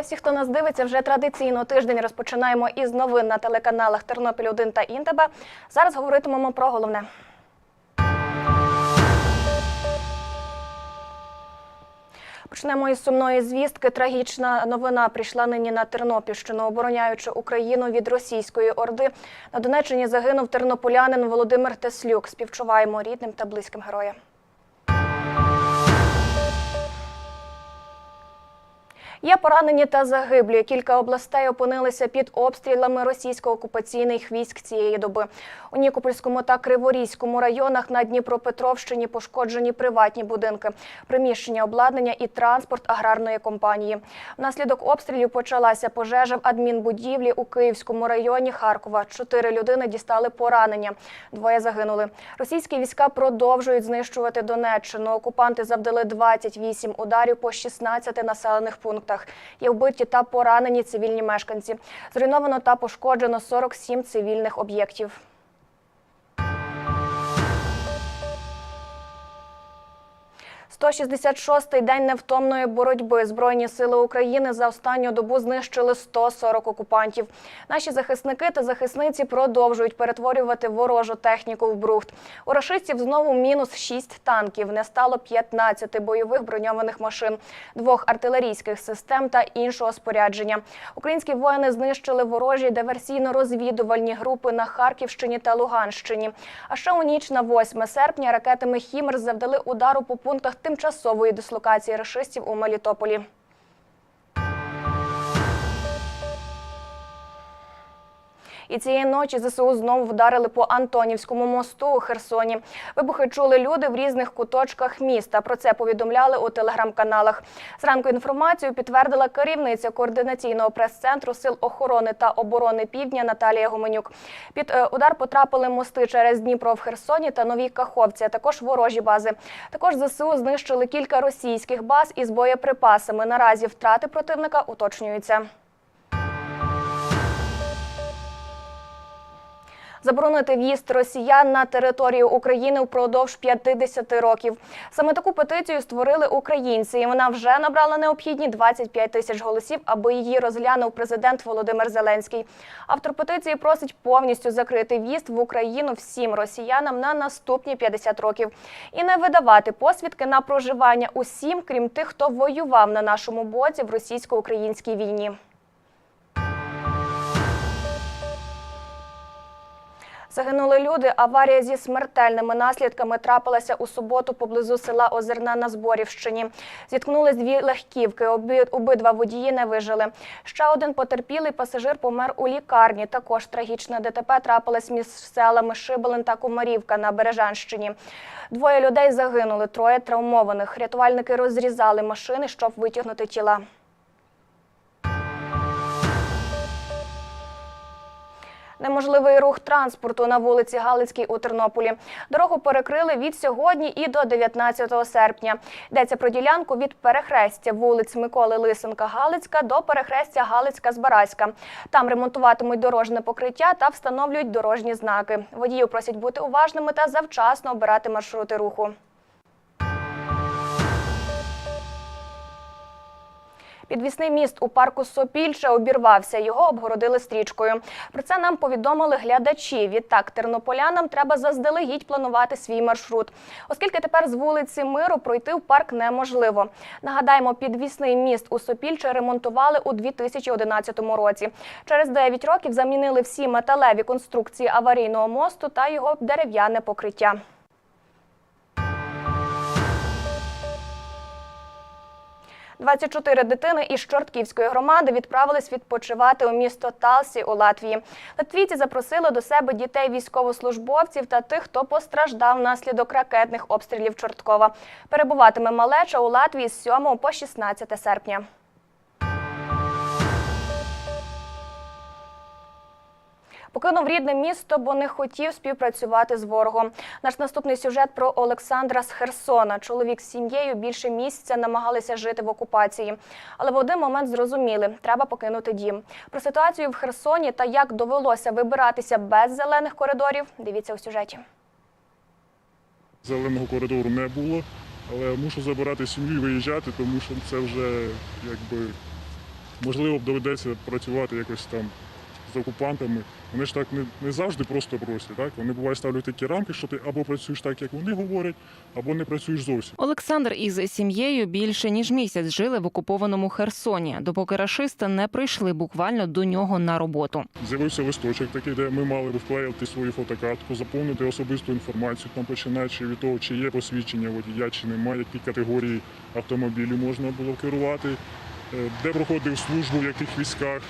Вітаю всіх, хто нас дивиться. Вже традиційно тиждень розпочинаємо із новин на телеканалах Тернопіль 1 та Інтебе. Зараз говоритимемо про головне. Почнемо із сумної звістки. Трагічна новина прийшла нині на Тернопільщину, обороняючи Україну від російської орди. На Донеччині загинув тернополянин Володимир Теслюк. Співчуваємо рідним та близьким героям. Є поранені та загиблі. Кілька областей опинилися під обстрілами російсько-окупаційних військ цієї доби. У Нікопольському та Криворізькому районах на Дніпропетровщині пошкоджені приватні будинки, приміщення обладнання і транспорт аграрної компанії. Внаслідок обстрілів почалася пожежа в адмінбудівлі у Київському районі Харкова. Чотири людини дістали поранення. Двоє загинули. Російські війська продовжують знищувати Донеччину. Окупанти завдали 28 ударів по 16 населених пунктах. Є вбиті та поранені цивільні мешканці. Зруйновано та пошкоджено 47 цивільних об'єктів. «166-й день невтомної боротьби. Збройні сили України за останню добу знищили 140 окупантів. Наші захисники та захисниці продовжують перетворювати ворожу техніку в брухт. У рашистів знову мінус 6 танків. Не стало 15 бойових броньованих машин, двох артилерійських систем та іншого спорядження. Українські воїни знищили ворожі диверсійно-розвідувальні групи на Харківщині та Луганщині. А ще у ніч на 8 серпня ракетами «Хімер» завдали удару по пунктах тимчасової дислокації рашистів у Мелітополі. І цієї ночі ЗСУ знову вдарили по Антонівському мосту у Херсоні. Вибухи чули люди в різних куточках міста. Про це повідомляли у телеграм-каналах. Зранку інформацію підтвердила керівниця координаційного прес-центру Сил охорони та оборони Півдня Наталія Гуменюк. Під е, удар потрапили мости через Дніпро в Херсоні та Новій Каховці, а також ворожі бази. Також ЗСУ знищили кілька російських баз із боєприпасами. Наразі втрати противника уточнюються. Заборонити в'їзд росіян на територію України впродовж 50 років. Саме таку петицію створили українці, і вона вже набрала необхідні 25 тисяч голосів, аби її розглянув президент Володимир Зеленський. Автор петиції просить повністю закрити в'їзд в Україну всім росіянам на наступні 50 років і не видавати посвідки на проживання усім, крім тих, хто воював на нашому боці в російсько-українській війні. Загинули люди. Аварія зі смертельними наслідками трапилася у суботу поблизу села Озерна на Зборівщині. Зіткнулись дві легківки. Обидва водії не вижили. Ще один потерпілий пасажир помер у лікарні. Також трагічне ДТП трапилось між селами Шибелин та Кумарівка на Бережанщині. Двоє людей загинули, троє травмованих. Рятувальники розрізали машини, щоб витягнути тіла. Неможливий рух транспорту на вулиці Галицькій у Тернополі. Дорогу перекрили від сьогодні і до 19 серпня. Йдеться про ділянку від перехрестя вулиць Миколи Лисенка Галицька до перехрестя Галицька Збаразька. Там ремонтуватимуть дорожне покриття та встановлюють дорожні знаки. Водіїв просять бути уважними та завчасно обирати маршрути руху. Підвісний міст у парку Сопільче обірвався. Його обгородили стрічкою. Про це нам повідомили глядачі. Відтак тернополянам треба заздалегідь планувати свій маршрут, оскільки тепер з вулиці Миру пройти в парк неможливо. Нагадаємо, підвісний міст у Сопільче ремонтували у 2011 році. Через 9 років замінили всі металеві конструкції аварійного мосту та його дерев'яне покриття. – 24 дитини із Чортківської громади відправились відпочивати у місто Талсі у Латвії. Латвійці запросили до себе дітей військовослужбовців та тих, хто постраждав внаслідок ракетних обстрілів Чорткова. Перебуватиме малеча у Латвії з 7 по 16 серпня. Покинув рідне місто, бо не хотів співпрацювати з ворогом. Наш наступний сюжет про Олександра з Херсона. Чоловік з сім'єю більше місяця намагалися жити в окупації, але в один момент зрозуміли, треба покинути дім. Про ситуацію в Херсоні та як довелося вибиратися без зелених коридорів. Дивіться у сюжеті. Зеленого коридору не було, але мушу забирати сім'ю і виїжджати, тому що це вже якби можливо, доведеться працювати якось там з окупантами. Вони ж так не, не завжди просто просять. Так? Вони буває ставлять такі рамки, що ти або працюєш так, як вони говорять, або не працюєш зовсім. Олександр із сім'єю більше ніж місяць жили в окупованому Херсоні, допоки рашисти не прийшли буквально до нього на роботу. З'явився листочок такий, де ми мали би вклеїти свою фотокартку, заповнити особисту інформацію, там починаючи від того, чи є посвідчення водія, чи немає, які категорії автомобілів можна було керувати, е, де проходив службу, в яких військах,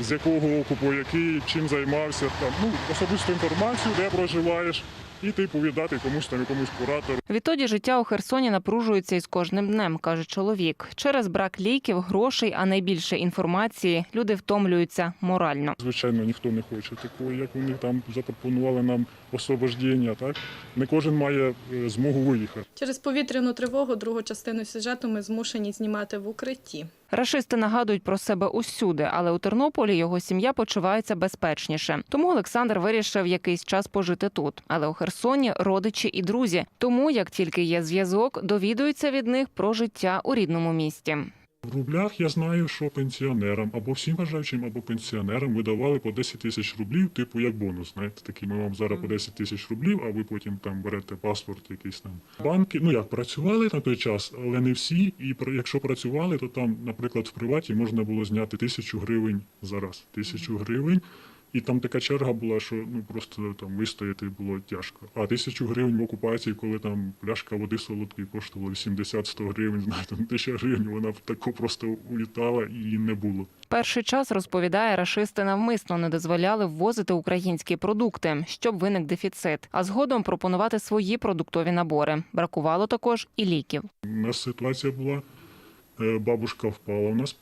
з якого окупу, який, чим займався, там, ну, особисту інформацію, де проживаєш, і ти повідати комусь там якомусь куратору. Відтоді життя у Херсоні напружується із кожним днем, каже чоловік. Через брак ліків, грошей, а найбільше інформації люди втомлюються морально. Звичайно, ніхто не хоче такого, як вони там запропонували нам освобождення. Так не кожен має е, змогу виїхати. Через повітряну тривогу другу частину сюжету ми змушені знімати в укритті. Рашисти нагадують про себе усюди, але у Тернополі його сім'я почувається безпечніше. Тому Олександр вирішив якийсь час пожити тут. Але у Херсоні родичі і друзі. Тому, як тільки є зв'язок, довідуються від них про життя у рідному місті. В рублях я знаю, що пенсіонерам або всім бажаючим, або пенсіонерам видавали по 10 тисяч рублів, типу як бонус. Знаєте, такі ми вам зараз по 10 тисяч рублів, а ви потім там берете паспорт якийсь там. Банки, ну як працювали на той час, але не всі. І про- якщо працювали, то там, наприклад, в приваті можна було зняти тисячу гривень зараз. Тисячу гривень. І там така черга була, що ну просто там вистояти було тяжко. А тисячу гривень в окупації, коли там пляшка води солодкої коштувала 80-100 гривень, знаєте, тисяча гривень, вона тако просто улітала і її не було. Перший час розповідає, рашисти навмисно не дозволяли ввозити українські продукти, щоб виник дефіцит, а згодом пропонувати свої продуктові набори. Бракувало також і ліків. У нас ситуація була, е, бабушка впала у нас,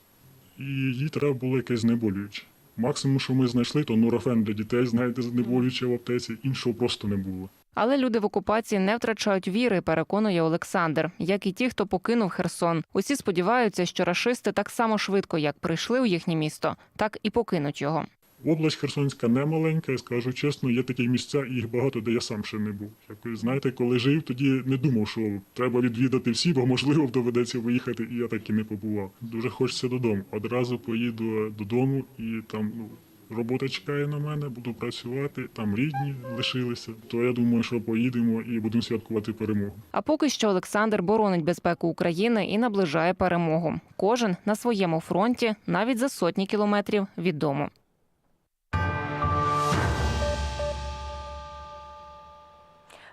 і їй треба було якесь знеболююче. Максимум, що ми знайшли, то нурофен для дітей, знаєте, знеболююче в аптеці, іншого просто не було. Але люди в окупації не втрачають віри, переконує Олександр, як і ті, хто покинув Херсон. Усі сподіваються, що рашисти так само швидко, як прийшли у їхнє місто, так і покинуть його. Область Херсонська не маленька, я скажу чесно, є такі місця, і їх багато, де я сам ще не був. Якось, знаєте, коли жив, тоді не думав, що треба відвідати всі, бо можливо доведеться виїхати, і я так і не побував. Дуже хочеться додому. Одразу поїду додому і там ну. Робота чекає на мене, буду працювати, там рідні лишилися. То я думаю, що поїдемо і будемо святкувати перемогу. А поки що Олександр боронить безпеку України і наближає перемогу. Кожен на своєму фронті, навіть за сотні кілометрів від дому.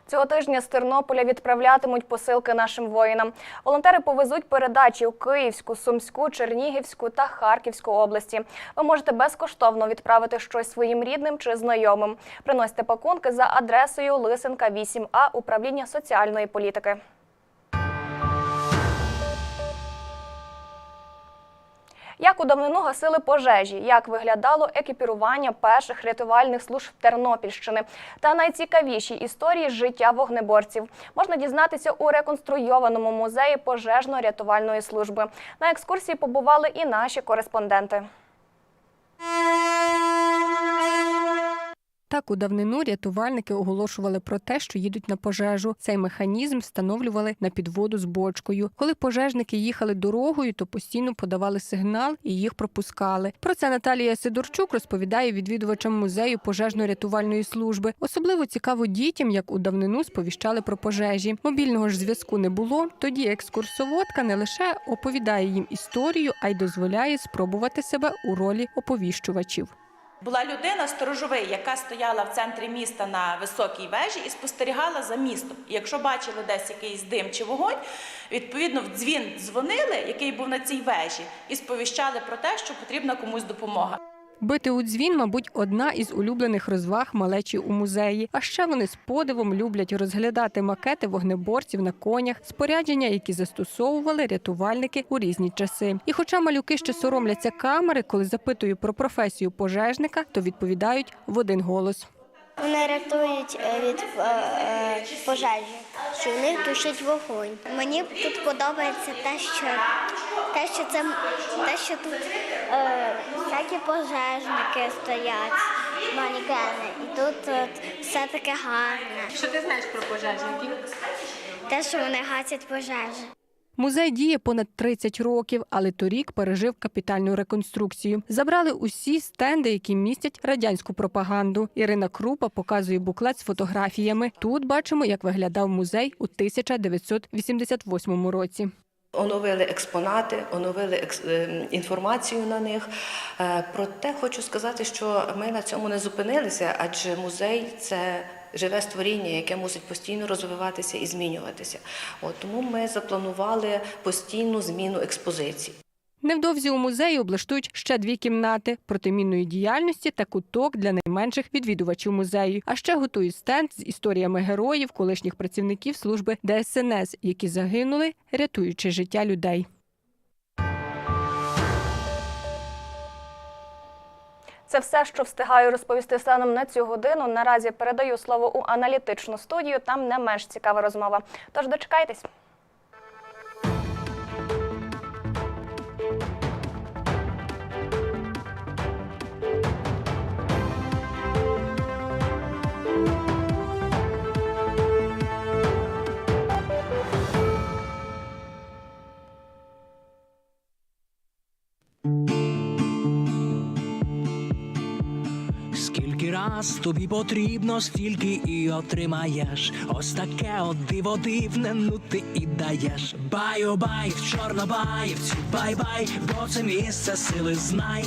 Цього тижня з Тернополя відправлятимуть посилки нашим воїнам. Волонтери повезуть передачі у Київську, Сумську, Чернігівську та Харківську області. Ви можете безкоштовно відправити щось своїм рідним чи знайомим. Приносьте пакунки за адресою Лисенка 8А управління соціальної політики. Як у давнину гасили пожежі, як виглядало екіпірування перших рятувальних служб Тернопільщини та найцікавіші історії життя вогнеборців можна дізнатися у реконструйованому музеї пожежно-рятувальної служби. На екскурсії побували і наші кореспонденти. Так у давнину рятувальники оголошували про те, що їдуть на пожежу. Цей механізм встановлювали на підводу з бочкою. Коли пожежники їхали дорогою, то постійно подавали сигнал і їх пропускали. Про це Наталія Сидорчук розповідає відвідувачам музею пожежно-рятувальної служби. Особливо цікаво дітям, як у давнину сповіщали про пожежі. Мобільного ж зв'язку не було. Тоді екскурсоводка не лише оповідає їм історію, а й дозволяє спробувати себе у ролі оповіщувачів. Була людина сторожовий, яка стояла в центрі міста на високій вежі і спостерігала за містом. І якщо бачили десь якийсь дим чи вогонь, відповідно в дзвін дзвонили, який був на цій вежі, і сповіщали про те, що потрібна комусь допомога. Бити у дзвін, мабуть, одна із улюблених розваг малечі у музеї. А ще вони з подивом люблять розглядати макети вогнеборців на конях, спорядження, які застосовували рятувальники у різні часи. І хоча малюки ще соромляться камери, коли запитую про професію пожежника, то відповідають в один голос. Вони рятують е, від е, е, пожежі, що вони тушать вогонь. Мені тут подобається те, що те, що це те, що тут е, всякі пожежники стоять, манікени, і тут е, все таке гарне. Що ти знаєш про пожежників? Те, що вони гасять пожежі. Музей діє понад 30 років, але торік пережив капітальну реконструкцію. Забрали усі стенди, які містять радянську пропаганду. Ірина Крупа показує буклет з фотографіями. Тут бачимо, як виглядав музей у 1988 році. Оновили експонати, оновили е, інформацію на них. Е, Проте хочу сказати, що ми на цьому не зупинилися, адже музей це живе створіння, яке мусить постійно розвиватися і змінюватися. От тому ми запланували постійну зміну експозицій. Невдовзі у музеї облаштують ще дві кімнати протимінної діяльності та куток для найменших відвідувачів музею. А ще готують стенд з історіями героїв, колишніх працівників служби ДСНС, які загинули, рятуючи життя людей. Це все, що встигаю розповісти станом на цю годину. Наразі передаю слово у аналітичну студію. Там не менш цікава розмова. Тож дочекайтесь. Раз тобі потрібно, стільки і отримаєш. Ось таке от диво дивне, ну ти і даєш. Баю-бай, в чорнобаївці, бай-бай, бо це місце сили знай.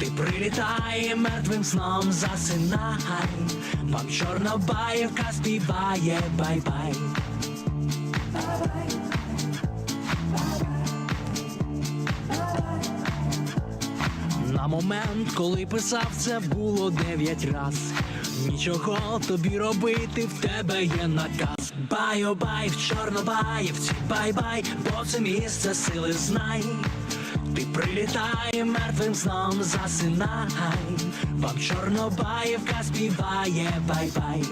Ти прилітай, мертвим сном засинай. Вам чорнобаївка співає бай-бай. Момент, коли писав, це було дев'ять раз. Нічого тобі робити, в тебе є наказ. Бай-о-бай в Чорнобаївці, бай-бай, бо це місце сили знай. Ти прилітай, мертвим сном засинай. Вам Чорнобаївка співає бай-бай.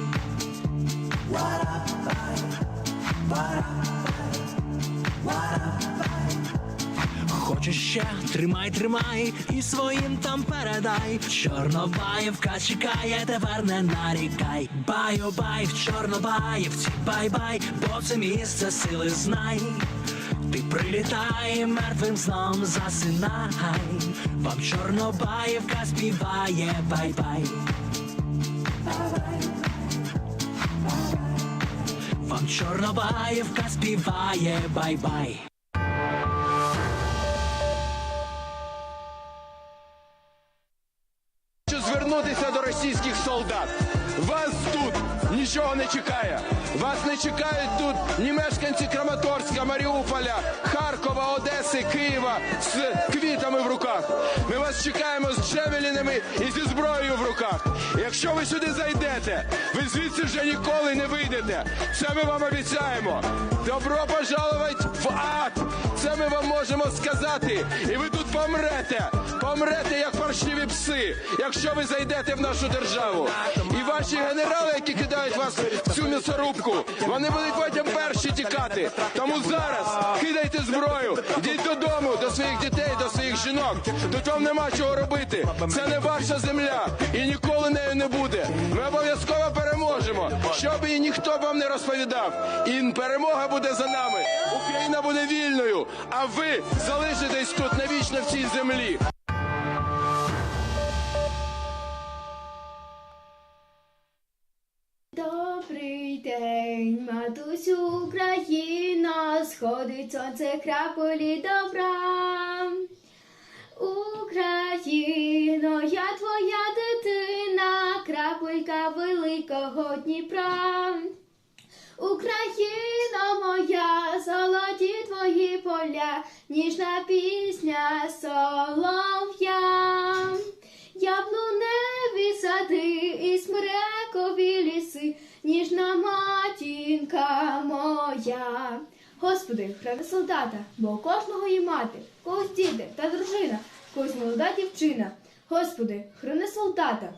Хочеш ще, тримай, тримай і своїм там передай. Чорнобаївка чекає, тепер не нарікай. Баю-бай в Чорнобаївці, бай-бай, бо це місце сили знай. Ти прилітай, мертвим сном засинай. Вам Чорнобаївка співає бай-бай. Вам Чорнобаївка співає бай-бай. Хочу звернутися до російських солдат. Вас тут нічого не чекає. Вас не чекають тут ні мешканці Краматорська, Маріуполя, Харкова, Одеси, Києва з квітами в руках. Ми вас чекаємо з джевелінами і зі зброєю в руках. Якщо ви сюди зайдете, ви звідси вже ніколи не вийдете. Це ми вам обіцяємо. Добро пожаловать в ад! Це ми вам можемо сказати. І ви тут помрете. Помрете, як паршиві пси, якщо ви зайдете в нашу державу. І ваші генерали, які кидають вас в цю м'ясорубку, вони будуть потім перші тікати. Тому зараз кидайте зброю, йдіть додому, до своїх дітей, до своїх жінок. Тут вам нема чого робити. Це не ваша земля і ніколи нею не буде. Ми обов'язково переможемо, щоб і ніхто вам не розповідав. І перемога буде за нами. Україна буде вільною, а ви залишитесь тут навічно в цій землі. День, матусю Україна, сходить сонце краполі добра. Україно, я твоя дитина, крапелька великого Дніпра. Україно моя, золоті твої поля, ніжна пісня солов'я. Ніжна матінка моя. Господи, храни солдата, бо у кожного є мати, когось діти та дружина, когось молода дівчина. Господи, храни солдата,